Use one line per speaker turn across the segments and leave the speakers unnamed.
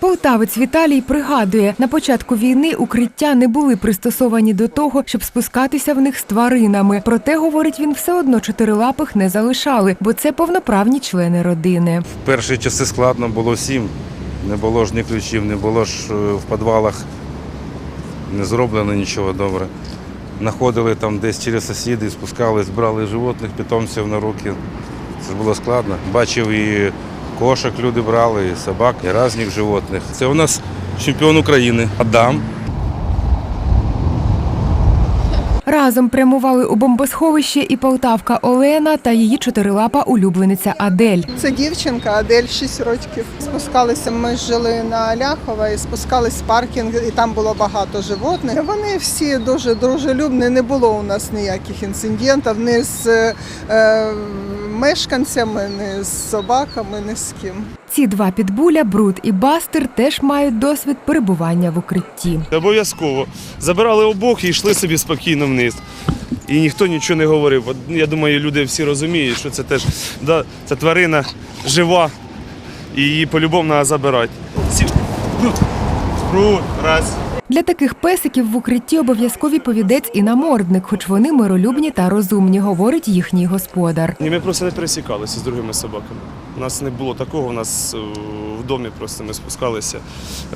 Полтавець Віталій пригадує, на початку війни укриття не були пристосовані до того, щоб спускатися в них з тваринами. Проте, говорить він, все одно чотирилапих не залишали, бо це повноправні члени родини.
В перші часи складно було всім. Не було ж ні ключів, не було ж е, в підвалах не зроблено нічого добре. Находили там десь через сусідів, спускались, брали животних, питомців на руки. Це ж було складно. Бачив і кошок люди брали, і собак, і різних животних. Це у нас чемпіон України Адам.
Разом прямували у бомбосховище і полтавка Олена та її чотирилапа улюблениця Адель.
Це дівчинка, Адель 6 років. Спускалися, ми жили на Ляхова і спускались в паркінг, і там було багато животних. Вони всі дуже дружелюбні, не було у нас ніяких інцидентів ні з е, мешканцями, ні з собаками, ні з ким.
Ці два підбуля, Брут і Бастер, теж мають досвід перебування в укритті.
Обов'язково. Забирали обох і йшли собі спокійно вниз. І ніхто нічого не говорив. Я думаю, люди всі розуміють, що це теж да, це тварина жива, і її по-любому треба забирати. Сів. Спрут. Раз.
Для таких песиків в укритті обов'язковий повідець і намордник, хоч вони миролюбні та розумні, говорить їхній господар.
Ми просто не пересікалися з другими собаками. У нас не було такого, у нас е, в домі просто ми спускалися.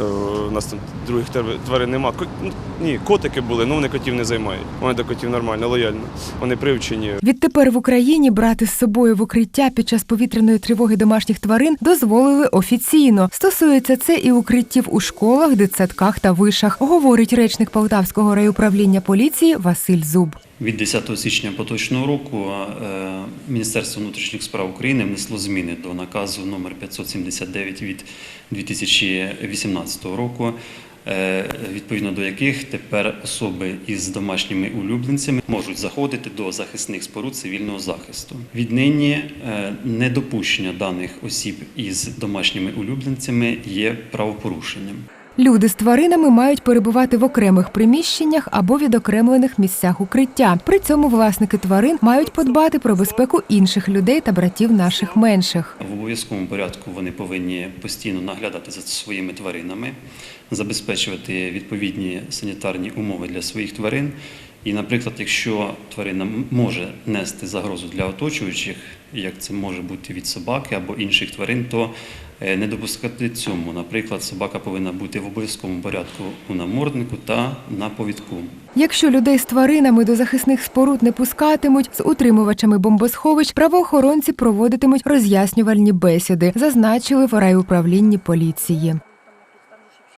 Е, У нас там других твар- тварин нема. Ну, Ні, котики були, але вони котів не займають. Вони до котів нормально, лояльно. Вони привчені.
Відтепер в Україні брати з собою в укриття під час повітряної тривоги домашніх тварин дозволили офіційно. Стосується це і укриттів у школах, дитсадках та вишах, говорить речник Полтавського райуправління поліції Василь Зуб.
Від 10 січня поточного року е, Міністерство внутрішніх справ України внесло зміни до наказу номер 579 від 2018 року, е, відповідно до яких тепер особи із домашніми улюбленцями можуть заходити до захисних споруд цивільного захисту. Віднині е, недопущення даних осіб із домашніми улюбленцями є правопорушенням.
Люди з тваринами мають перебувати в окремих приміщеннях або відокремлених місцях укриття. При цьому власники тварин мають подбати про безпеку інших людей та братів наших менших.
В обов'язковому порядку вони повинні постійно наглядати за своїми тваринами, забезпечувати відповідні санітарні умови для своїх тварин. І, наприклад, якщо тварина може нести загрозу для оточуючих, як це може бути від собаки або інших тварин, то е, не допускати цьому. Наприклад, собака повинна бути в обов'язковому порядку у наморднику та на повідку.
Якщо людей з тваринами до захисних споруд не пускатимуть, з утримувачами бомбосховищ правоохоронці проводитимуть роз'яснювальні бесіди, зазначили в райуправлінні поліції.